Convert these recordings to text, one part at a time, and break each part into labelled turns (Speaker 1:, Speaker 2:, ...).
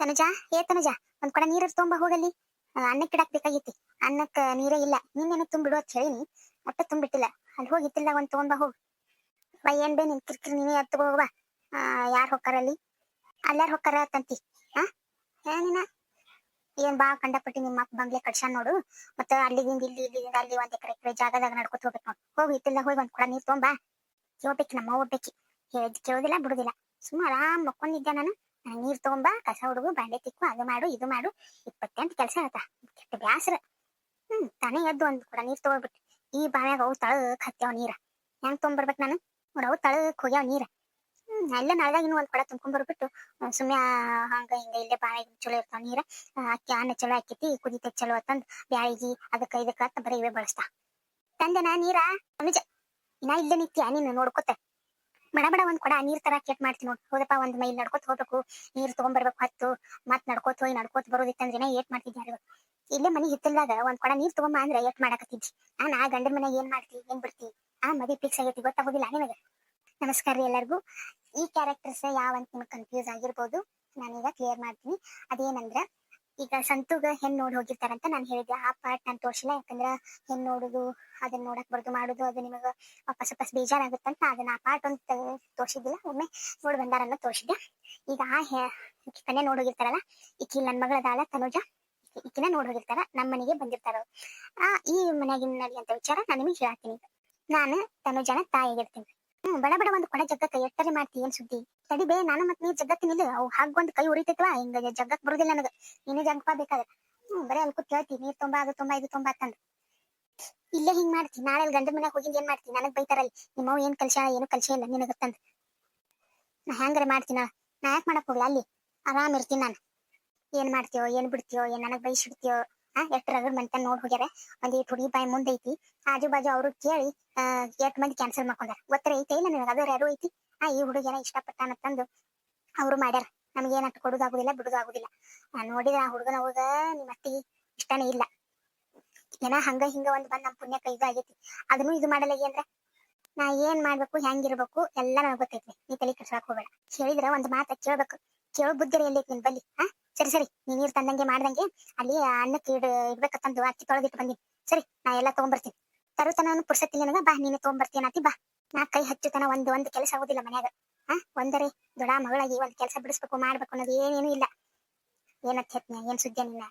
Speaker 1: ತನುಜ? ಏ ತನುಜ, ಒಂದ್ ಕಡೆ ನೀರ್ ತುಂಬ ಹೋಗಲ್ಲಿ. ಅನ್ನಕ್ಕೆ ಇಡಕ್ ಬೇಕಾಗಿತ್ತು. ಅನ್ನಕ್ಕ ನೀರೇ ಇಲ್ಲ. ನಿನ್ನೇನು ತುಂಬಿಡು ಅಂತ ಹೇಳಿನಿ. ಅಟ್ಟ ತುಂಬಿಟ್ಟಿಲ್ಲ. ಅಲ್ಲಿ ಹೋಗಿತ್ತಿಲ್ಲ ಒಂದ್ ತಗೊಂಬ ಹೋಗ್. ಬಾ, ಏನ್ ಬೇ ನಿನ್ ಕಿರ್ಕಿರಿ, ನೀನೇ ಆ, ಯಾರ್ ಯಾರು ಹೊಕ್ಕಾರಲ್ಲಿ ಅಲ್ಲಾರು ಹೊಕ್ಕಾರ ತಂತಿ? ಹಾ ಏನಿನ ಏನ್ ಬಾ, ಕಂಡಪಟ್ಟಿ ನಿಮ್ಮ ಅಪ್ಪ ಬಂಗ್ಲೆ ಕಡ್ಸಾನ್ ನೋಡು. ಮತ್ತ ಅಲ್ಲಿದಿಂದ ಇಲ್ಲಿ ಇಲ್ಲಿಂದ ಅಲ್ಲಿ ಒಂದ್ ಎಕರೆ ಎಕರೆ ಜಾಗದಾಗ ನಡ್ಕೊತ ಹೋಗ್ಬೇಕು ನೋಡು. ಹೋಗಿ ಹೋಗಿ, ಒಂದ್ ಕೂಡ ನೀರ್ ತೊಗೊಂಬಾ. ಕೇಳ್ಬೇಕು, ನಮ್ಮ ಹೋಗ್ಬೇಕು ಹೇಳಿದ್ ಕೇಳೋದಿಲ್ಲ, ಬಿಡುದಿಲ್ಲ. ಸುಮ್ಮ ಆರಾಮ್ ಮಕ್ಕೊಂಡಿದ್ದೆ ನಾನು? ನೀರ್ ತಗೊಂಬಾ, ಕಸ ಹುಡುಗು, ಬಾಂಡೆ ತಿಕ್ಕು, ಅದು ಮಾಡು, ಇದು ಮಾಡು, ಇಪ್ಪತ್ತೆಂಟು ಕೆಲಸ ಆಯ್ತ ಕೆಟ್ಟ ಬ್ಯಾಸರ. ಹ್ಮ್, ತಾನೇ ಎದ್ದು ಒಂದ್ ಕೂಡ ನೀರ್ ತಗೊಳ್ಬಿಟ್ಟು. ಈ ಬಾವ್ಯಾಗ ಅವು ತಳಕ್ ಹತ್ಯಾವ ನೀರ. ಹೆಂಗ್ ತೊಗೊಂಬರ್ಬೇಕು ನಾನು? ನೋಡವು ತಳಕ್ ಹೋಗ್ಯಾವ ನೀರ. ಎಲ್ಲ ನಳದಾಗ ಇನ್ನೂ ಒಂದ್ ಕೊಡ ತುಂಬ್ಕೊಂಡ್ಬರ್ಬಿಟ್ಟು ಸುಮ್ಮನೆ ಹಂಗ ಹಿಂಗ ಇಲ್ಲೇ ಬಾಳೆ ಚಲೋ ಇರ್ತಾವ ನೀರ. ಅಕ್ಕಿ ಅನ್ನ ಚಲೋ ಆಕೈತಿ ಕುದಿತ ಚಲೋ ಅಂತಂದ್ ಬ್ಯಾಳಿಗಿ, ಅದಕ್ಕ ಇದಕ್ಕ ಅಂತ ಬರೀ ಇವೇ ಬಳಸ್ತಾ. ತಂದೆನಾ ನೀರ? ಅನುಜ, ಇನ್ನ ಇಲ್ಲೇ ನಿತ್ಯ, ನೀನು ನೋಡ್ಕೊತ. ಬಡ ಬಡ ಒಂದ್ ಕೊಡ, ನೀರ್ ತರ ಕೆಟ್ ಮಾಡ್ತೀನಿ ನೋಡ್. ಹೋದಪ್ಪ ಒಂದ್ ಮೈಲ್ ನಡ್ಕೋತ ಹೋಗ್ಬೇಕು. ನೀರ್ ತಗೊಂಡ್ಬರ್ಬೇಕು ಹತ್ತು ಮತ್ ನಡ್ಕೋತ ಹೋಗಿ ನಡ್ಕೋತ ಬರೋದಿತ್ತಂದ್ರೆ ಏಟ್ ಮಾಡ್ತಿದ್ದೆ ಇಲ್ಲೇ ಮನಿ ಹಿತ್ತಲ್ದಾಗ ಒಂದ್ ಕೊಡ ನೀರ್ ತಗೊಂಬ ಅಂದ್ರೆ ಏಟ್ ಮಾಡಾಕತ್ತಿದ್ದಿ ಆ, ನಾ ಗಂಡನ ಮನೆಗೆ ಏನ್ ಮಾಡ್ತಿ, ಏನ್ ಬಿಡ್ತಿ? ಆ ಮದಿ ಫಿಕ್ಸ್ ಆಗೈತಿ, ಗೊತ್ತಾಗೋದಿಲ್ಲ ನಿಮಗೆ ನಮಸ್ಕಾರ ರೀ ಎಲ್ಲರಿಗೂ. ಈ ಕ್ಯಾರೆಕ್ಟರ್ಸ್ ಯಾವ ಅಂತ ನಿಮ್ಗೆ ಕನ್ಫ್ಯೂಸ್ ಆಗಿರ್ಬೋದು. ನಾನೀಗ ಕ್ಲಿಯರ್ ಮಾಡ್ತೀನಿ. ಅದೇನಂದ್ರ ಈಗ ಸಂತುಗ ಹೆಣ್ ನೋಡ್ ಹೋಗಿರ್ತಾರಂತ ನಾನು ಹೇಳಿದ್ದೆ. ಆ ಪಾರ್ಟ್ ನಾನು ತೋರ್ಸಿಲ್ಲ. ಯಾಕಂದ್ರ ಹೆಣ್ ನೋಡುದು ಅದನ್ನ ನೋಡಕ್ ಬರ್ದು ಮಾಡುದು, ಅದು ನಿಮಗ ವಾಪಸ್ ವಾಪಸ್ ಬೇಜಾರಾಗುತ್ತಂತ. ಅದನ್ನ ಆ ಪಾರ್ಟ್ ಒಂದ್ ತೋರ್ಸಿದ್ದಿಲ್ಲ. ಒಮ್ಮೆ ನೋಡಿ ಬಂದಾರನ್ನ ತೋರ್ಸಿದ್ದೆ. ಈಗ ಆ ಕನ್ಯಾ ನೋಡ್ ಹೋಗಿರ್ತಾರಲ್ಲ, ಈಕಿ ನನ್ ಮಗಳದಾಳ ತನುಜ. ಈಕಿ- ಈಕಿನ ನೋಡ್ ಹೋಗಿರ್ತಾರ ನಮ್ಮ ಮನೆಗೆ ಬಂದಿರ್ತಾರ. ಆ, ಈ ಮನೆಯಾಗಿನ ಅಂತ ವಿಚಾರ ನಾನು ನಿಮಗೆ ಹೇಳ್ತೀನಿ. ನಾನು ತನುಜನ ತಾಯಿಗಿರ್ತೀನಿ ಹ್ಮ್ ಬಡ ಬಡ ಒಂದು ಕೊಡ ಜಗ್ಗಕ್ಕ ಎಟ್ಟರೆ ಮಾಡ್ತಿ ಏನ್ ಸುದ್ದಿ? ತಡಿ ಬೇ, ನಾನು ಮತ್ ನೀ ಜಗ್ಗತ್ತಿನಿಲ್ಲ ಅವು ಹಾಗೊಂದ್ ಕೈ ಉರಿತೈತವಾ ಹಿಂಗ ಜಗ್ಗಕ್ ಬರುದಿಲ್ಲ ನನಗ. ನೀನೇ ಜಗ್ಗಪ್ಪ ಬೇಕಾದ್ರೆ. ಹ್ಮ್, ಬರೇ ಅಲ್ಲಿ ಕೂತ್ ಕೇಳ್ತಿ. ನೀರ್ ತುಂಬಾ ಅದು ತುಂಬಾ ಇದು ತುಂಬಾ ಅಂತಂದು ಇಲ್ಲೇ ಹಿಂಗ್ ಮಾಡ್ತಿ. ನಾಳೆ ಅಲ್ಲಿ ಗಂಡನ ಮನೆಗೆ ಹೋಗಿಂದ ಏನ್ ಮಾಡ್ತಿ? ನನಗ್ ಬೈತಾರಲ್ಲಿ ನಿಮ್ಮವ್ ಏನ್ ಕಲ್ಸ ಏನು ಕಲ್ಸ ಇಲ್ಲ ನಿನಗ ತಂದ್ ನಾ ಹೆಂಗಾರ ಮಾಡ್ತೀನ ನಾ ಯಾಕೆ ಮಾಡಕ್ ಹೋಗ್ಲ ಅಲ್ಲಿ? ಆರಾಮ್ ಇರ್ತೀನಿ ನಾನು. ಏನ್ ಮಾಡ್ತೀಯೋ, ಏನ್ ಬಿಡ್ತೀಯೋ, ಏನ್ ನನಗ್ ಬೈಸಿಡ್ತೀಯೋ? ಎಷ್ಟ್ ರಗಡ್ ಮಂತನ್ ನೋಡ್ ಹೋಗ್ಯಾರ. ಒಂದ್ ಈ ಹುಡುಗಿ ಬಾಯಿ ಮುಂದೆ ಐತಿ. ಆಜು ಬಾಜು ಅವ್ರು ಕೇಳಿ ಎಷ್ಟ್ ಮಂದಿ ಕ್ಯಾನ್ಸಲ್ ಮಾಡ್ಕೊಂಡಾರ. ಗೊತ್ತರ ಐತೆ, ಇಲ್ಲ ಅದರ ಯಾರು ಐತಿ? ಆ, ಈ ಹುಡುಗಿನ ಇಷ್ಟಪಟ್ಟಾನ ತಂದು ಅವ್ರು ಮಾಡ್ಯಾರ. ನಮ್ಗೆ ಏನ್ ಅಟ್ ಕೊಡುದಾಗುದಿಲ್ಲ, ಬಿಡುದಾಗುದಿಲ್ಲ. ನಾ ನೋಡಿದ್ರ ಆ ಹುಡುಗನ ಹೋಗ ನಿಮ್ಮ ಅತ್ತಿ ಇಷ್ಟನೇ ಇಲ್ಲ. ಏನ ಹಂಗ ಹಿಂಗ ಒಂದ್ ಬಂದ್ ನಮ್ ಪುಣ್ಯ ಇದು ಆಗೈತಿ. ಅದನ್ನು ಇದು ಮಾಡಲ್ಲ ಏನ್ರ ನಾ ಏನ್ ಮಾಡ್ಬೇಕು, ಹೆಂಗಿರ್ಬೇಕು, ಎಲ್ಲ ನನಗ್ ಗೊತ್ತೈತಿ ನೀ ತಲೆ ಕೆಡ್ಸಕ್ ಹೋಗ್ಬೇಡ. ಹೇಳಿದ್ರ ಒಂದ್ ಮಾತ ಕೇಳ್ಬೇಕು. ಕೇಳೋ ಬುದ್ಧಿರ ಎಲ್ಲಿ ನಿನ್ ಬಲ್ಲಿ ಹಾ? ಸರಿ ಸರಿ. ನೀ ನೀರ್ ತಂದಂಗೆ ಮಾಡ್ದಂಗೆ ಅಲ್ಲಿ ಅನ್ನಕ್ಕೆ ಇಡ್ ಇಡ್ಬೇಕಂತಂದು ಅಕ್ಕಿ ತೊಳೆದಿಟ್ಟು ಬಂದಿನಿ. ಸರಿ, ನಾ ಎಲ್ಲ ತಗೊಂಬರ್ತೀನಿ. ತರುತನ ಪುರ್ಸತ್ತಿಲ್ಲ ನನಗ. ಬಾ, ನೀನು ತಗೊಂಡ್ಬರ್ತೀನಿ ಅತಿ ಬಾ. ನಾ ಕೈ ಹಚ್ಚುತನ ಒಂದ್ ಒಂದ್ ಕೆಲಸ ಆಗುದಿಲ್ಲ ಮನ್ಯಾಗ. ಹಾ? ಒಂದರೇ ದೊಡ ಮಗಳಾಗಿ ಒಂದ್ ಕೆಲಸ ಬಿಡಿಸ್ಬೇಕು, ಮಾಡ್ಬೇಕು ಅನ್ನೋದು ಏನೇನು ಇಲ್ಲ. ಏನತ್ ಹೆತ್ನ ಏನ್ ಸುದ್ದಿ ನಿನ್ನ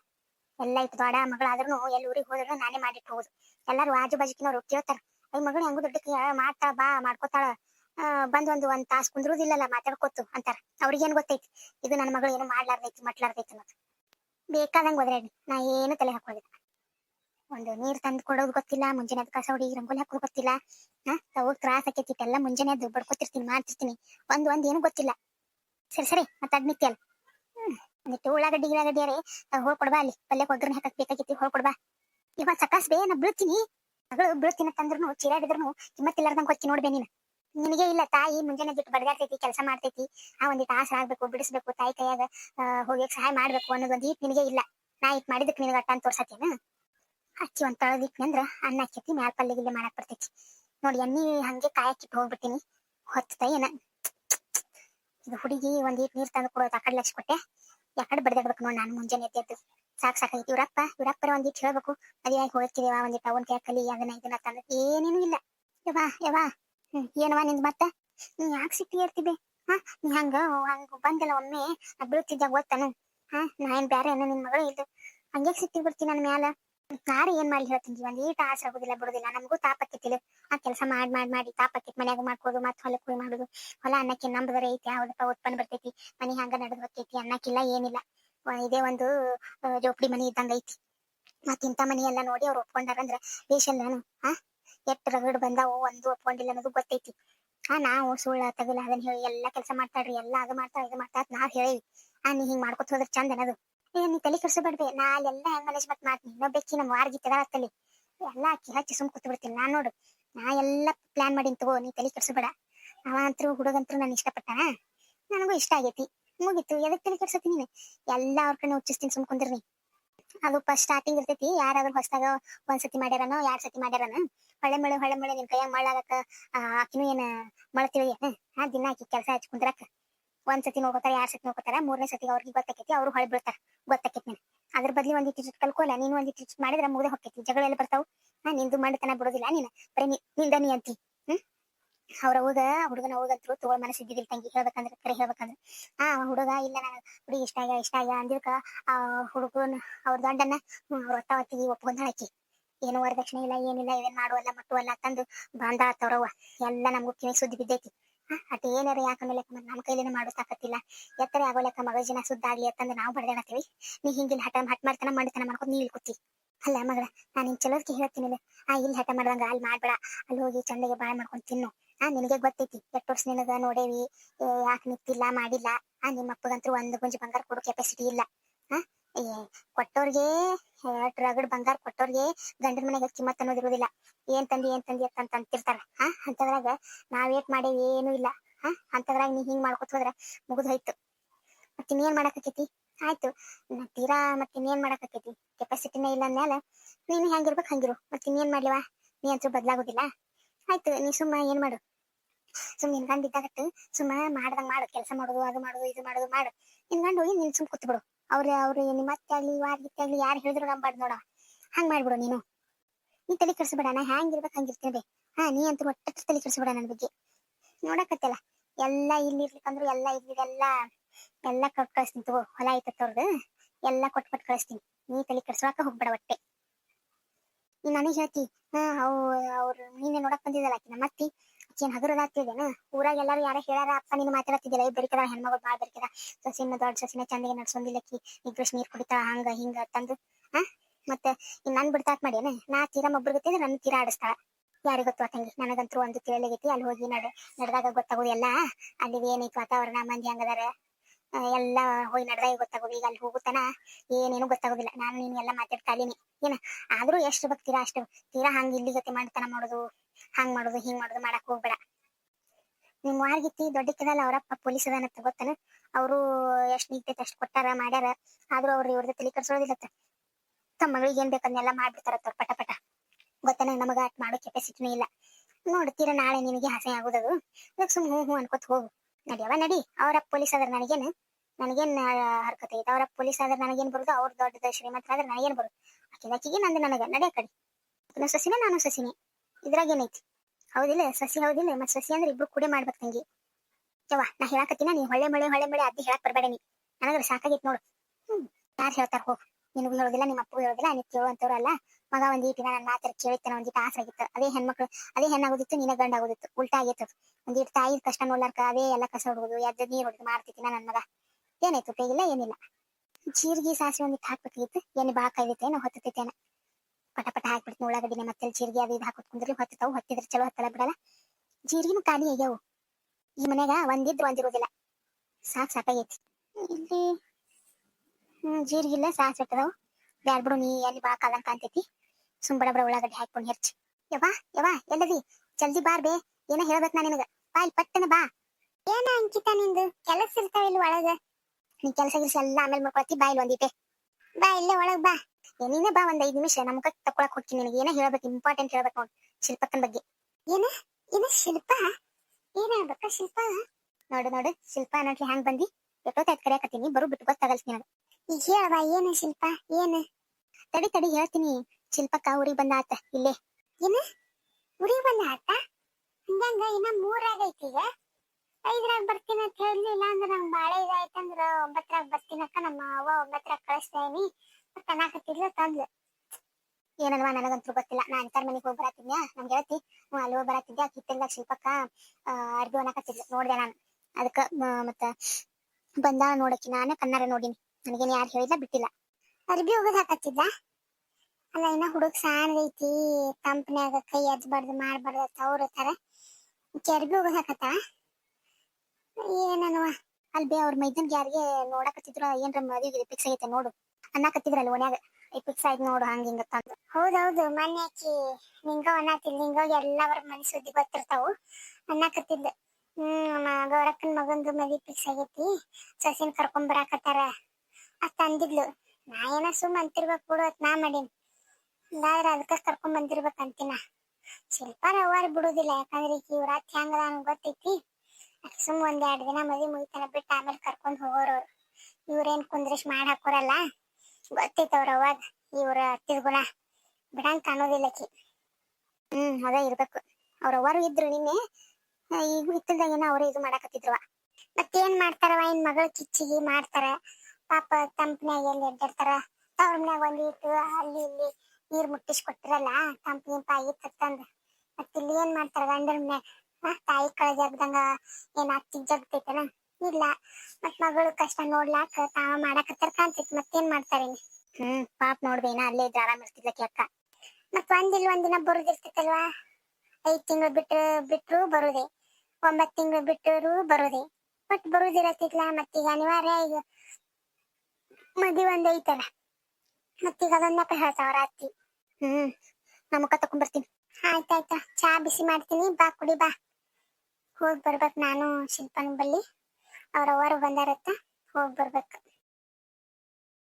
Speaker 1: ಎಲ್ಲ ಇತ್ತು. ದೊಡ ಮಗಳಾದ್ರೂ ಎಲ್ಲ ಊರಿಗೆ ಹೋದ್ರು ನಾನೇ ಮಾಡಿಟ್ಟು ಹೋಗುದು. ಎಲ್ಲಾರು ಆಜು ಬಾಜುಕಿನವ್ರು ಕೇಳ್ತಾರ. ಐ ಮಗಳು, ಹೆಂಗು ದೊಡ್ಡ ಮಾಡ್ತಾ ಬಾ, ಮಾಡ್ಕೋತಾಳ. ಬಂದ್ ಒಂದು ಒಂದ್ ತಾಸ್ ಕುಂದ್ರುದಿಲ್ಲಲ್ಲ ಮಾತಾಡ್ಕೊತು ಅಂತಾರ. ಅವ್ರಿಗೇನ್ ಗೊತ್ತೈತಿ? ಇದು ನನ್ನ ಮಗಳು ಏನು ಮಾಡ್ಲಾರ್ದೈತಿ, ಮಟ್ಲಾರ್ದೈತಿ ಅನ್ನೋದು. ಬೇಕಾದಂಗ್ ಒದ್ರಾಡಿ, ನಾ ಏನು ತಲೆ ಹಾಕೋದಿಲ್ಲ ಒಂದು ನೀರ್ ತಂದು ಕೊಡೋದು ಗೊತ್ತಿಲ್ಲ ಮುಂಜಾನೆ ಅದ್ ಕಸ ಹೊಡಿ, ರಂಗೋಲಿ ಹಾಕೋದು ಗೊತ್ತಿಲ್ಲ. ಹಾ? ಹೋಗ್ ತ್ರಾಸ ಆಕೈತಿ ಎಲ್ಲ ಮುಂಜಾನೆ ಅದು ಬಡ್ಕೊತಿರ್ತೀನಿ, ಮಾಡ್ತಿರ್ತೀನಿ. ಒಂದ್ ಒಂದ್ ಏನು ಗೊತ್ತಿಲ್ಲ. ಸರಿ ಸರಿ, ಮತ್ತೆ ಹ್ಮ್ ಒಂದಿಟ್ಟು ಉಳ್ಳಾಗಡ್ಡಿ ಗಿಳಾಗಡ್ಡಿ ಅರೆ ಹೋಗ್ ಕೊಡ್ಬಾ ಅಲ್ಲಿ. ಪಲ್ಯಕ್ಕೆ ಒಗ್ಗರಣೆ ಹಾಕಕ್ ಬೇಕಾಗಿತ್ತು ಕೊಡ್ಬಾ. ಇವಾಗ ಸಕಾಸ್ ಬೇ ನಾ ಬೀಳ್ತೀನಿ. ಮಗಳು ಬೀಳ್ತೀನಿ ಅಂತಂದ್ರು ಚಿರಾಡಿದ್ರು ಕಿಮ್ಮತ್ತಿಲ್ಲಾರ್ದಂಗ್ ಹೊಕ್ಕಿ ನೋಡ್ಬೇ ನೀನು. ನಿನಗೆ ಇಲ್ಲ, ತಾಯಿ ಮುಂಜಾನೆ ಬಿಟ್ಟು ಬಡಗಾಡ್ತೈತಿ ಕೆಲಸ ಮಾಡ್ತೈತಿ, ಆ ಒಂದಿಟ್ಟು ಆಸರ ಆಗ್ಬೇಕು, ಬಿಡಿಸ್ಬೇಕು, ತಾಯಿ ಕೈಯಾಗ ಹೋಗಿ ಸಹಾಯ ಮಾಡ್ಬೇಕು ಅನ್ನೋದು ಒಂದ್ ಈಟ್ ನಿನಗೆ ಇಲ್ಲ. ನಾ ಇಟ್ ಮಾಡಿದಕ್ಕೆ ನಿನಗೆ ಅಟ್ಟ ಅಂತ ತೋರ್ಸತ್ತೇನ? ಹಚ್ಚಿ ಒಂದ್ ತಳದಿಟ್ನಿ ಅಂದ್ರ ಅನ್ನ ಹಾಕೈತಿ ಮ್ಯಾಲ ಪಲ್ಲೆ ಗಿಲ್ಲೆ ಮಾಡಕ್ ಬರ್ತೈತಿ. ನೋಡಿ, ಎಣ್ಣಿ ಹಂಗೆ ಕಾಯಕ್ಕಿಟ್ಟು ಹೋಗ್ಬಿಡ್ತೀನಿ. ಹೊತ್ತ ಏನ ಇದು ಹುಡುಗಿ ಒಂದ್ ಈಟ್ ನೀರ್ ತಂದು ಕೊಡೋದು ಆ ಕಡೆ ಲಕ್ಷ ಕೊಟ್ಟೆ. ಯಾಕಡೆ ಬಡ್ದಾಡ್ಬೇಕು ನೋಡಿ ನಾನು ಮುಂಜಾನೆ ಎದ್ದೆದ್ದು. ಎದ್ದು ಸಾಕ್ ಸಾಕೈತಿ ಇವ್ರಪ್ಪ, ಇವ್ರಪ್ಪರ ಒಂದ್ ಈಟ್ ಹೇಳ್ಬೇಕು. ಅದೇ ಹೋಗಕ್ಕಿದೇವ ಒಂದಿಟ್ಟು ಅವನ್ ಕೈ ಕಲಿ, ಅದನ್ನ ಇದನ್ನ ತಂದು. ಏನೇನು ಇಲ್ಲ. ಯವಾ ಯವಾ ಏನವಾ ನಿಂದ್ ಮತ್ತ? ನೀ ಯಾಕೆ ಸಿಟ್ಟಿ ಇರ್ತಿದೆ ಹಾ, ನೀ ಹಂಗ ಹಂಗ ಬಂದಲ್ಲ ಒಮ್ಮೆ ಬೀಳ್ತಿದ್ದಾಗ ಗೊತ್ತಾನು ಹಾ, ನಾ ಏನ್ ಬ್ಯಾರೆ ಏನೋ ನಿನ್ ಮಗಳು ಇದು ಹಂಗೆ ಸಿಟ್ಟಿ ಬಿಡ್ತೀನಿ ನನ್ನ ಮ್ಯಾಲ. ನಾರು ಏನ್ ಮಾಡಿ ಹೇಳ್ತೀನಿ ಒಂದ್ ಈಟ ಆಸೆ ಆಗುದಿಲ್ಲ, ಬಿಡುದಿಲ್ಲ. ನಮಗೂ ತಾಪಕ್ಕಿತ್ತಿಲ್ಲ ಆ ಕೆಲಸ ಮಾಡ್ ಮಾಡ್, ಮಾಡಿ ತಾಪಕ್ಕಿತ್ ಮನ್ಯಾಗ ಮಾಡ್ಕೋದು ಮತ್ತ್ ಹೊಲ ಹೋಗಿ ಮಾಡುದು. ಹೊಲ ಅನ್ನಕ್ಕೆ ನಂಬದ್ರ ಐತಿ, ಹೌದಪ್ಪ ಉತ್ಪನ್ನ ಬರ್ತೈತಿ. ಮನಿ ಹಂಗ ನಡೆದ್ ಹೋಗ್ತೈತಿ ಅನ್ನಕ್ಕಿಲ್ಲ, ಏನಿಲ್ಲ. ಇದೇ ಒಂದು ಜೋಪಡಿ ಮನಿ ಇದ್ದಂಗ ಐತಿ. ಮತ್ ಇಂತ ಮನಿ ಎಲ್ಲ ನೋಡಿ ಅವ್ರು ಒಪ್ಕೊಂಡಾರಂದ್ರ ಬೇಷಲ್ಲ ನಾನು ಹಾ? ಎಷ್ಟ್ ರಗಡ್ ಬಂದಾವು, ಒಂದು ಒಪ್ಕೊಂಡಿಲ್ಲ ಅನ್ನೋದು ಗೊತ್ತೈತಿ. ಹಾ ನಾವು ಸುಳ್ಳ, ತಗಲ ಅದನ್ನ ಹೇಳಿ ಎಲ್ಲಾ ಕೆಲಸ ಮಾಡ್ತಾಳ್ರಿ, ಎಲ್ಲಾ ಅದು ಮಾಡ್ತಾಳ, ಇದು ಮಾಡ್ತಾ ನಾವ್ ಹೇಳಿ ಆ, ನೀ ಹಿಂಗ್ ಮಾಡ್ಕೊತ ಹೋದ್ರ ಚಂದ ಅನ್ನೋದು. ಏ, ನೀ ತಲೆ ಕೆಡ್ಸಬೇಡ್ಬೆ, ನಾ ಅಲ್ಲೆಲ್ಲಾ ಹೆಂಗ್ ಮ್ಯಾನೇಜ್ಮೆಂಟ್ ಮಾಡ್ತೀನಿ? ಇನ್ನೊಬ್ಬ ಬೆಕ್ಕಿ ನಮ್ಮ ವಾರ್ಗಿ ತಲಿ ಎಲ್ಲಾ ಅಕ್ಕಿ ಹಚ್ಚಿ ಸುಮ್ ಕೂತ್ ಬಿಡ್ತೀನಿ ನಾನ್ ನೋಡು. ನಾ ಎಲ್ಲಾ ಪ್ಲಾನ್ ಮಾಡಿನ್ ತಗೋ, ನೀ ತಲೆ ಕೆಡ್ಸಬೇಡ. ಅವ ಅಂತೂ ಹುಡುಗಂತ್ರು ನಾನು ಇಷ್ಟಪಟ್ಟಾನ? ನನಗೂ ಇಷ್ಟ ಆಗೈತಿ. ಮುಗೀತು, ಎದಕ್ ತಲೆ ಕೆಡ್ಸತಿ ನೀನು? ಎಲ್ಲಾ ಅವ್ರ ಕಡೆ ಉಚ್ಚಿಸ್ತೀನಿ ಸುಮ್ ಕುಂದಿರ್ನಿ. ಅದು ಫಸ್ಟ್ ಸ್ಟಾರ್ಟಿಂಗ್ ಇರ್ತೈತಿ. ಯಾರಾದ್ರೂ ಹೊಸದಾಗ ಒಂದ್ ಸತಿ ಮಾಡ್ಯಾರನೋ ಎರಡ್ ಸತಿ ಮಾಡ್ಯಾರನ ಹೊಳೆ ಮಳೆ ಹೊಳೆ ಮಳೆ ನಿನ್ ಕೈಯಾಗ ಮಳ್ಳಾಗಕ್ಕ ಆಕಿನೂ ಏನ ಮಳ್ತೀವಿ ಆ ದಿನ ಆಕಿ ಕೆಲಸ ಹಚ್ಚಿ ಕುಂದ್ರಕ್ಕ. ಒಂದ್ ಸತಿ ನೋಡ್ಕೋತಾರ ಎರಡ್ ಸತಿ ನೋಡ್ಕೋತಾರ, ಮೂರನೇ ಸತಿ ಅವ್ರಿಗೆ ಗೊತ್ತಾಕೈತಿ, ಅವ್ರು ಹೊಳೆ ಬೀಳ್ತಾರ. ಗೊತ್ತಾಕೈತಿ ಅದ್ರ ಬದ್ಲಿ ಒಂದ್ ಇಟ್ಟು ಕಲ್ಕೋಲ್ಲ, ನೀನು ಒಂದ್ ಇಟ್ಟು ಮಾಡಿದ್ರೆ ಮುಗ್ದೆ ಹೋಗ್ತೈತಿ. ಜಗಳ ಎಲ್ಲಿ ಬರ್ತಾವು. ನಿಂದು ಮಂಡತನ ಬಿಡೋದಿಲ್ಲ ನೀನ್. ಬರೀ ನಿಂದನಿ ಅಂತಿ. ಹ್ಮ್? ಅವ್ರ ಅವಾಗ, ಹುಡುಗನ ಹೋಗಂತ್ರು ತಗೊಳ್ ಮನಸ್ಸು ಇದ್ದಿದ್ದಿಲ್ಲ ತಂಗಿ. ಹೇಳ್ಬೇಕಂದ್ರೆ, ಕರೆ ಹೇಳ್ಬೇಕಂದ್ರೆ. ಆ, ಹುಡುಗ, ಇಲ್ಲ ನಾನು, ಹುಡುಗಿ, ಇಷ್ಟ ಆಗ್ಯ ಇಷ್ಟ ಆಗ್ಯ? ಅಂದಿದ್ಕ, ಆ, ಹುಡುಗನ, ಅವ್ರ ದಂಡನ್ನ ಅವ್ರ ಒಟ್ಟ ಹೊತ್ತಿಗೆ ಒಪ್ಕೊಂಡ್ ಹಾಕಿ ಏನು ವರದಕ್ಷಿಣೆ ಇಲ್ಲ ಏನಿಲ್ಲ ಇವೇನ್ ಮಾಡುವಲ್ಲ ಮಟ್ಟುವಲ್ಲ ತಂದು ಬಾಂಧ ಆತವ್ರವ್ವ ಎಲ್ಲ ನಮಗೂ ಕಿವಿ ಸುದ್ದಿ ಬಿದ್ದೈತಿ. ಅಟ್ ಏನಾರ ಯಾಕಂದ್ರೆ ನಮ್ಮ ಕೈಲಿನ ಮಾಡೋ ತಾಕತ್ತಿಲ್ಲ. ಎತ್ತರ ಆಗೋಲೆಕ್ಕ ಮಗಳ ಜನ ಸುದ್ದಾಗ್ಲಿ ಅಂತಂದು ನಾವು ಬಡ್ದಾಡತ್ತೀವಿ ನೀ ಹಿಂಗಿಲ್ ಹಠ ಹಟ್ ಮಾಡ್ತಾನ ಮಾಡ್ತಾನ ಮಾಡ್ಕೊಂಡು ನೀ ಇಳ್ಕೊತಿ. ಕೂತಿ ಅಲ್ಲ ಮಗಳ, ನಾನು ನಿನ್ ಚಲೋದಕ್ಕೆ ಹೇಳ್ತೀನಿ ಆ, ಇಲ್ಲಿ ಹಠ ಮಾಡ್ದಂಗ, ಅಲ್ಲಿ ಮಾಡ್ಬೇಡ. ಅಲ್ಲಿ ಹೋಗಿ ಚಂದಗೆ ಬಾಳ್ ಮಾಡ್ಕೊಂಡು ತಿನ್ನು. ಆ, ನಿನಗೆ ಗೊತ್ತೈತಿ, ಎಷ್ಟು ವರ್ಷ ನಿನಗ ನೋಡೇವಿ ಯಾಕೆ ನಿಂತಿಲ್ಲ, ಮಾಡಿಲ್ಲ, ಆ, ನಿಮ್ಮ ಅಪ್ಪಗಂತೂ ಒಂದು ಗುಂಜಿ ಬಂಗಾರ ಕೊಡೋ ಕೆಪಾಸಿಟಿ ಇಲ್ಲ ಹಾ ಕೊಟ್ಟವ್ರಿಗೆ ರಗಡ್ ಬಂಗಾರ ಕೊಟ್ಟವ್ರಿಗೆ ಗಂಡನ ಮನೆಗೆ ಕಿಮ್ಮತ್ ಅನ್ನೋದಿರೋದಿಲ್ಲ ಏನ್ ತಂದಿ ಏನ್ ತಂದಿ ಅಂತ ಅಂತಿರ್ತಾರ ಹಾ ಅಂತದ್ರಾಗ ನಾವೇಟ್ ಮಾಡಿ ಏನೂ ಇಲ್ಲ ಹಾ ಅಂತದ್ರಾಗ ನೀ ಹಿಂಗ್ ಮಾಡ್ಕೊತ ಹೋದ್ರ ಮುಗಿದ್ ಹೋಯ್ತು. ಮತ್ ಇನ್ನೇನ್ ಮಾಡಾಕತ್ತೈತಿ? ಆಯ್ತು ತೀರಾ ಮತ್ ಇನ್ನೇನ್ ಮಾಡಾಕತ್ತೈತಿ? ಕೆಪಾಸಿಟಿನೇ ಇಲ್ಲ ಅಂದ್ಮೇಲೆ ನೀನು ಹೆಂಗಿರ್ಬೇಕು ಹಂಗಿರು ಮತ್ ಇನ್ನೇನ್ ಮಾಡ್ಲಿವಾ? ನೀ ಅಂತೂ ಬದ್ಲಾಗೋದಿಲ್ಲ? ಆಯ್ತು, ನೀ ಸುಮ್ಮ ಏನ್ ಮಾಡು. ಸುಮ್ ನಿನ್ ಗಂಡ ಇದ್ದಾಗಟ್ಟು ಸುಮ್ಮ ಮಾಡ್ದಂಗ್ ಮಾಡು, ಕೆಲಸ ಮಾಡುದು, ಅದು ಮಾಡುದು, ಇದು ಮಾಡುದು ಮಾಡು. ನಿನ್ ಗಂಡ ಹೋಗಿ ನೀನ್ ಸುಮ್ ಕೂತ್ ಬಿಡು ಅವ್ರ ಅವ್ರ ನಿಮ್ಮ ಅತ್ತೆ ಆಗ್ಲಿ ವಾರ್ಗಿತ್ತೆ ಆಗ್ಲಿ ಯಾರು ಹೇಳಿದ್ರು ನಂಬಾರ್ದು ನೋಡ. ಹಂಗ್ ಮಾಡ್ಬಿಡು ನೀನು. ನೀ ತಲೆ ಕೆಡಿಸ್ಬೇಡ, ನಾ ಹ್ಯಾಂಗಿರ್ಬೇಕು ಹಂಗಿರ್ತೀನಿ ಬೇ. ಹಾ, ನೀ ಅಂತೂ ಒಟ್ಟ ತಲೆ ಕೆಡಿಸ್ಬೇಡ ನನ್ ಬಗ್ಗೆ. ನೋಡಕತ್ತಲ್ಲ? ಎಲ್ಲ ಇಲ್ಲಿ ಇರ್ಲಿಕ್ಕಂದ್ರು ಎಲ್ಲ ಇದ್ದಿದೆಲ್ಲ ಎಲ್ಲ ಕೊಟ್ಟು ಕಳಿಸ್ತೀನಿ ತಗೋ, ಹೊಲ ಐತತ್ ಅವ್ರದ್ದು ಎಲ್ಲ ಕೊಟ್ಬಿಟ್ಟು ಕಳಿಸ್ತೀನಿ. ನೀ ತಲೆ ಕೆಡ್ಸೋಕ ಹೋಗ್ಬೇಡ ಒಟ್ಟೆ. ನೀ ನನಗೆ ಹೇಳ್ತಿ ಹಾ ಅವ್, ಅವ್ರು ನೀನೆ ನೋಡಕ್ ಬಂದಿದ್ದಲ್ಲ ಆಕಿ, ನಮ್ಮ ಅತ್ತಿ. ಆಕೇನ್ ಹಗರದ ಆಗ್ತಿದೇನ ಊರಾಗ ಎಲ್ಲಾರು ಯಾರ ಹೇಳಾರ ಅಪ್ಪ, ನೀನು ಮಾತಾಡತ್ತಿದ್ದಿಲ್ಲ ಈ ಬೆರಿಕದ ಹೆಣ್ಮಗಳು ಬಾಳ್ ಬೆರಿಕದ ಸೊಸಿನ ದೊಡ್ಡ ಸೊಸಿನ ಚಂದಿಗೆ ನಡ್ಸೊಂದಿಲ್ಲಕ್ಕಿ ಇಬ್ಬರು ನೀರ್ ಕುಡಿತಾ ಹಂಗ, ಹಿಂಗ ತಂದು. ಹಾ ಮತ್ತೆ, ಇನ್ ನನ್ ಬಿಡ್ತಾಕ್ ಮಾಡೇನ ನಾ ತೀರಾ ಒಬ್ರು ಗೊತ್ತಿದ್ರೆ ನನ್ ತೀರಾ ಆಡಿಸ್ತಾಳ. ಯಾರಿಗ್ ಗೊತ್ತು ತಂಗಿ? ನನಗಂತೂ ಒಂದು ತಿಳಿಯಾಗೈತಿ ಅಲ್ಲಿ ಹೋಗಿ ನಡ್, ನಡೆದಾಗ ಗೊತ್ತಾಗೋದು ಎಲ್ಲಾ. ಅಲ್ಲಿ ಏನೈತಿ ವಾತಾವರಣ, ಮಂದಿ ಹಂಗದಾರ? ಎಲ್ಲ ಹೋಗಿ ನಡೆದಾಗ ಗೊತ್ತಾಗೋದು. ಈಗ ಅಲ್ಲಿ ಹೋಗುತ್ತಾನ? ಏನೇನು ಗೊತ್ತಾಗೋದಿಲ್ಲ. ನಾನು ನೀನು ಎಲ್ಲ ಮಾತಾಡ್ತಾ ಕಾಲಿನಿ ಏನ? ಆದ್ರೂ ಎಷ್ಟು ಬರ್ತೀರಾ ತೀರಾ ಅಷ್ಟು. ತೀರಾ ಹಂಗ ಇಲ್ಲಿ ಗತಿ ಮಾಡ್ತಾನ ಮಾಡೋದು. ಹಂಗ ಮಾಡೋದು, ಹಿಂಗ್ ಮಾಡೋದು ಮಾಡಕ್ ಹೋಗ್ಬೇಡ. ನಿಮ್ ವಾರ್ಗಿತ್ತಿ ದೊಡ್ಡಕ್ಕಿದಲ್ಲ ಅವರಪ್ಪ ಪೊಲೀಸ್ ಅದಾನಂತ ತಗೋತಾನ ಅವರು ಎಷ್ಟು ನಿಂತೈತೆ ಅಷ್ಟು ಕೊಟ್ಟಾರ, ಮಾಡ್ಯಾರ. ಆದ್ರೂ ಅವ್ರು ಇವ್ರದ್ದು ತಲೆ ಕರ್ಸೋದಿಲ್ಲತ್ತ ತಮ್ಮ ಮಗಳಿಗೆ ಏನ್ ಬೇಕನ್ನೆಲ್ಲ ಮಾಡ್ಬಿಡ್ತಾರ ಅವ್ರ್ ಪಟ ಪಟ ಗೊತ್ತಾನ? ನಮಗ ಅಟ್ ಮಾಡೋ ಕೆಪಾಸಿಟಿನೂ ಇಲ್ಲ. ನೋಡ್ತೀರ ನಾಳೆ ನಿನಗೆ ಹಸೆ ಆಗೋದದು. ಸುಮ್ ಹ್ಞೂ ಹ್ಞೂ ಅನ್ಕೋತ ಹೋಗು. ನಡಿಯವ? ನಡಿ, ಅವ್ರ ಪೊಲೀಸ್ ಆದ್ರೆ ನನಗೇನು ನನಗೇನ್ ಹರ್ಕತ್ ಐತೆ? ಅವ್ರ ಪೊಲೀಸ್ ಆದ್ರೆ ನನಗೇನ್ ಬರುದು? ಅವ್ರ ದೊಡ್ಡದ ಶ್ರೀಮಂತ ಆದ್ರೆ ನನಗೇನ್ ಬರುದು? ಆಕಿನ ಅಕ್ಕಿಗೆ ನಂದು ನನಗ ನಡೆಯ ಕಡೆ. ಆಕಿನ ಸಸಿನೇ, ನಾನು ಸಸಿನೇ. ಇದ್ರಾಗ ಏನೈತಿ ಹೌದಿಲ್ಲ, ಸಸಿ ಹೌದಿಲ್ಲ ಮತ್ ಸಸಿ ಅಂದ್ರೆ ಇಬ್ರು ಕೂಡೆ ಮಾಡ್ಬೇಕು ತಂಗಿ. ಯವ್ವ, ನಾ ಹೇಳಾಕತ್ತಿನ, ನೀ ಹೊಳೆ ಮಳೆ ಹೊಳೆ ಮಳೆ ಅದ್ದಿ ಹೇಳಕ್ ಬರ್ಬೇಡ ನೀ. ನನಗ ಸಾಕಾಗೈತಿ ನೋಡು. ಹ್ಮ್, ಯಾರು ಹೇಳ್ತಾರ ಹೋಗ್. ನಿನಗೂ ಹೇಳೋದಿಲ್ಲ, ನಿಮ್ಮ ಅಪ್ಪ ಹೇಳೋದಿಲ್ಲ ನೀ ಕೇಳುವಂತವ್ರಲ್ಲ ಮಗ ಒಂದ್ ಈಟಿನ ನನ್ನ ಮಾತ್ರ ಕೇಳಿತ್ತಾನ ಒಂದ್ ಆಸೆ ಆಗಿತ್ತು ಅದೇ ಹೆಣ್ಮಕ್ಳು, ಅದೇ ಹೆಣ್ಣಾಗೋದಿತ್ತು, ನಿನ್ನ ಗಂಡ ಆಗೋದಿತ್ತು ಉಲ್ಟಾ ಆಗಿತ್ತು ಒಂದ್ ಈಟ್ ತಾಯಿ ಕಷ್ಟ ನೋಡ್ಲಾರ್ಕ ಅದೇ ಎಲ್ಲ ಕಸ ಹೊಡ್ಬೋದು ಎದ್ದ ನೀರ್ ಹೊಡೆದು ಮಾಡ್ತಿತ್ತಿನ ನನ್ನ ಮಗ. ಏನಾಯ್ತು ಉಪಯೋಗಿಲ್ಲ ಏನಿಲ್ಲ. ಜೀರಿಗೆ ಸಾಸಿವೆ ಒಂದಿಟ್ಟು ಹಾಕ್ಬಿಟ್ಟಿತ್ತು ಏನು ಬಾ ಕಾಯ್ದೈತೇನೋ ಹೊತ್ತೈತೇನ ಪಟ ಪಟ ಹಾಕ್ಬಿಡ್ತೀನಿ ಉಳ್ಳಾಗಡ್ಡಿನ ಮತ್ತೆ ಜೀರಿಗೆ ಅದು ಇದು ಹಾಕೋತ್ ಕುಂದ್ರಿ ಹೊತ್ತತಾವು ಹೊತ್ತಿದ್ರೆ ಚಲೋ ಹೊತ್ತಲ್ಲ ಬಿಡಲ್ಲ. ಜೀರಿಗೆನು ಖಾಲಿ ಆಗ್ಯಾವು. ಈ ಮನೆಗ ಒಂದಿದ್ರು ಒಂದಿರೋದಿಲ್ಲ. ಸಾಕ್ ಸಾಕಾಗೈತಿ. ಇಲ್ಲಿ ಹ್ಮ್, ಜೀರಿಗೆ ಇಲ್ಲ, ಸಾಸ್ ಇಟ್ಟದವು ಬ್ಯಾಡ್ ಬಿಡು, ನೀ ಎಲ್ಲಿ ಬಾ ಕಾಲಂ ಸುಂಬಡ ಬಡ ಬಡ ಉಳ್ಳಾಗಡ್ಡಿ ಹಾಕೊಂಡು ಹೆರ್ಚಿ. ಯವ್ವ ಯವ್ವ, ಎಲ್ಲದಿ? ಜಲ್ದಿ ಬಾರ್ ಬೇ. ಏನ ಹೇಳ್ಬೇಕು ನಾ ನಿನಗ. ಬಾ, ಇಲ್ಲಿ ಪಟ್ಟನ ಬಾ. ಏನ ಅಂಕಿತ ನಿಂದು? ಕೆಲಸ ಇರ್ತಾವ ಇಲ್ಲಿ ಒಳಗ? ನೀ ಕೆಲಸ ಗಿಲ್ಸ ಎಲ್ಲ ಆಮೇಲೆ ಮಾಡ್ಕೊಳತಿ ಬಾ ಇಲ್ಲಿ ಒಂದಿಟ್ಟೆ. ಬಾ, ಇಲ್ಲೇ ಒಳಗ್ ಬಾ. ಏನೇನೇ ಬಾ ಒಂದ್ ಐದ್ ನಿಮಿಷ ನಮ್ಗ ತಕೊಳಕ್ ಹೋಗ್ತೀನಿ ನಿನಗೆ. ಏನ ಹೇಳ್ಬೇಕು ಇಂಪಾರ್ಟೆಂಟ್ ಹೇಳ್ಬೇಕು ನೋಡ್ ಶಿಲ್ಪಕ್ಕನ ಬಗ್ಗೆ. ಏನ? ಏನ ಶಿಲ್ಪ? ಶಿಲ್ಪ? ನೋಡು ನೋಡು, ಶಿಲ್ಪ ಅನ್ನೋಕೆ ಹ್ಯಾಂಗ್ ಬಂದಿ? ಎಷ್ಟೊತ್ತಾಯ್ತು ಕರೆಯಕತ್ತೀನಿ. ಬರು, ಬಿಟ್ಟು ಗೊತ್ತಾಗಲ್ಸ್ ನಿನಗ. ಈಗ ಹೇಳವ ಏನು ಶಿಲ್ಪ, ಏನು? ತಡಿ ತಡಿ, ಹೇಳ್ತೀನಿ. ಶಿಲ್ಪಕ್ಕ ಊರಿಗೆ ಬಂದ ಆತ, ಇಲ್ಲೇ. ಏನ? ಊರಿಗೆ ಬಂದ ಆತ? ಹಂಗಂಗ ಇನ್ನ ಮೂರಾಗೈತಿ ಈಗ? ಐದ್ರಾಗ ಬರ್ತೀನಿ ಅಂತ ಹೇಳಲಿಲ್ಲ ಅಂದ್ರೆ ನಂಗೆ ಬಾಳೆ ಇದಾಯ್ತಂದ್ರ. ಒಂಬತ್ತರಾಗ ಬರ್ತೀನಕ್ಕ ನಮ್ಮ ಅವ್ವ ಒಂಬತ್ತರಾಗ ಕಳಿಸ್ತೇನಿ ಮತ್ತೆ ಅನ್ನಕತ್ತಿದ್ಲು ತಂದ್ಲು. ಏನಲ್ವಾ, ನನಗಂತೂ ಗೊತ್ತಿಲ್ಲ. ನಾ ಅಂತಾರ ಮನೆಗೆ ಹೋಗಿ ಬರತ್ತಿದ್ಯಾ ನಮ್ಗೆ ಹೇಳ್ತಿ. ಹ್ಞೂ ಅಲ್ಲಿ ಹೋಗಿ ಬರತ್ತಿದ್ದೆ ಕಿತ್ತಲ್ದಾಗ ಶಿಲ್ಪಕ್ಕ ಅರ್ಬಿ ಅನ್ನಕತ್ತಿದ್ಲು ನೋಡ್ದೆ ನಾನು. ಅದಕ್ಕೆ ಮತ್ತ ಬಂದ ನೋಡಕ್ಕಿ. ನಾನು ಕನ್ನಡ ನೋಡಿನಿ. ನನಗೇನು ಯಾರು ಹೇಳಿಲ್ಲ, ಬಿಟ್ಟಿಲ್ಲ. ಅರ್ಬಿ ಹೋಗೋದು ಹಾಕತ್ತಿದ್ದ ಅಲ್ಲ, ಇನ್ನ ಹುಡುಗ ಸಾಣದೈತಿ ತಂಪನ್ಯಾಗ ಕೈ ಹಚ್ಬಾರ್ದು, ಮಾಡ್ಬಾರ್ದು ಅಂತ ಅವ್ರ ತರ ಅರ್ಬಿ ಹೋಗೋದು ಹಾಕತ್ತ ಅಲ್ಲಿ ಬೇ, ಅವ್ರ ಮೈದನ್ ಯಾರಿಗೆ ನೋಡಕತ್ತಿದ್ರ ಏನ್ರ ಮದುವೆ ಫಿಕ್ಸ್ ಆಗೈತೆ ನೋಡು. ಅನ್ನಕತ್ತಿದ್ರಲ್ಲ ಓಣ್ಯಾಗ. ಈ ಫಿಕ್ಸ್ ಆಯ್ತು ನೋಡು, ಹಂಗ ಹಿಂಗ ತಂದು ಹೌದೌದು ಮೊನ್ನೆ ಆಕಿ ನಿಂಗ ಅನ್ನಾಕಿಲ್ಲ ನಿಂಗ ಎಲ್ಲವರ ಮನೆ ಸುದ್ದಿ ಗೊತ್ತಿರ್ತಾವು. ಅನ್ನಕತ್ತಿದ್ದೆ ಹ್ಮ್ ಗೌರಕ್ಕನ ಮಗಂದು ಮದ್ವಿ ಫಿಕ್ಸ್ ಆಗೈತಿ. ಸಸಿನ್ ಕರ್ಕೊಂಡ್ ಬರಾಕತ್ತಾರ. ಅಷ್ಟ ಅಂದಿದ್ಲು ನಾ ಏನ ಸುಮ್ ಅಂತಿರ್ಬೇಕು ಬಿಡು ಅತ್ ನಾ ಮಾಡೀನಿ. ಹಿಂಗಾದ್ರ ಅದಕ್ಕ ಕರ್ಕೊಂಡ್ ಬಂದಿರ್ಬೇಕು ಅಂತಿನ. ಶಿಲ್ಪಾರ ಅವ್ವಾರ ಬಿಡುದಿಲ್ಲ, ಯಾಕಂದ್ರೆ ಈಕಿ ಇವ್ರ ಅತ್ತಿ ಹೆಂಗದ ನಂಗೆ ಗೊತ್ತೈತಿ. ಸುಮ್ ಒಂದ್ ಎರಡ್ ದಿನ ಮದ್ವಿ ಮುಗಿತನ ಬಿಟ್ಟು ಆಮೇಲೆ ಕರ್ಕೊಂಡ್ ಹೋಗೋರು ಇವ್ರೇನ್ ಕುಂದ್ರಿಸ್ ಮಾಡಿ ಹಾಕೋರಲ್ಲ? ಗೊತ್ತೈತ ಅವ್ರ ಅವಾಗ ಇವ್ರ ಅತ್ತಿದ ಗುಣ. ಬಿಡಂಗ್ ಕಾಣೋದಿಲ್ಲ ಆಕಿ. ಹ್ಮ್, ಅದ ಇರ್ಬೇಕು. ಅವ್ರ ಅವರು ಇದ್ರು ನಿನ್ನೆ ಈಗ ಇತ್ತಲ್ದಾಗೇನ ಅವ್ರು ಇದು ಮಾಡಾಕತ್ತಿದ್ರು. ಮತ್ತೇನ್ ಮಾಡ್ತಾರವ? ಇನ್ ಮಗಳ ಕಿಚ್ಚಿಗೆ ಮಾಡ್ತಾರ? ಪಾಪ ಕಂಪ್ನಿಯಾಗ ಎಲ್ಲಿ ಎಡ್ಡಾಡ್ತಾರ ತವ್ರ ಮನ್ಯಾಗ ಒಂದಿಟ್ಟು ಅಲ್ಲಿ ಇಲ್ಲಿ ನೀರ್ ಮುಟ್ಟಿಸ್ ಕೊಟ್ಟಿರಲ್ಲ ಕಂಪ್ನಿ ಪಾಯಿ ಆಗಿತ್ತಂದ ಮತ್ತ ಇಲ್ಲಿ ಏನ್ ಮಾಡ್ತಾರ ಗಂಡನ ಮನ್ಯಾಗ? ತಾಯಿ ಕಳ ಜಗ್ದಂಗ ಏನ್ ಅತ್ತಿ ಜಗ್ತೈತನ? ಇಲ್ಲ. ಮತ್ ಮಗಳು ಕಷ್ಟ ನೋಡ್ಲಾಕ ತಾವ ಮಾಡಾಕತ್ತಾರ ಕಾಣ್ತೈತಿ. ಮತ್ತೇನ್ ಮಾಡ್ತಾರೇನಿ ಹ್ಮ್ ಪಾಪ ನೋಡ್ಬೇನ ಅಲ್ಲೇ ಇದ್ರ ಆರಾಮ್ ಇರ್ತಿದ್ಲಕಿ ಅಕ್ಕ ಮತ್ ಒಂದಿಲ್ ಒಂದಿನ ಬರುದಿರ್ತೈತಲ್ವಾ? ಐದ್ ತಿಂಗಳು ಬಿಟ್ಟು ಬಿಟ್ರು ಬರುದೇ. ಒಂಬತ್ ತಿಂಗಳು ಬಿಟ್ಟರು ಬರುದೇ. ಬಟ್ ಬರುದಿರತ್ತಿತ್ಲ ಮತ್ತೀಗ ಅನಿವಾರ್ಯ ಈಗ ಮದ್ವಿ ಒಂದ್ ಐತಲ್ಲ. ಮತ್ತೀಗ ಅದನ್ನಪ್ಪ ಹೇಳ್ತಾವ್ರ ಅತ್ತಿ. ಹ್ಮ್ ನಮ್ಮ ಮುಖ ತಕೊಂಡ್ ಆಯ್ತಾಯ್ತಾ ಚಾ ಬಿಸಿ ಮಾಡ್ತೀನಿ. ಬಾ, ಕುಡಿ, ಬಾ. ಹೋಗ್ ಬರ್ಬೇಕು ನಾನು, ಶಿಲ್ಪನ ಬಲ್ಲಿ. ಅವ್ರ ಅವರು ಬಂದಾರತ್ತ. ಹೋಗ್ ಬರ್ಬೇಕು.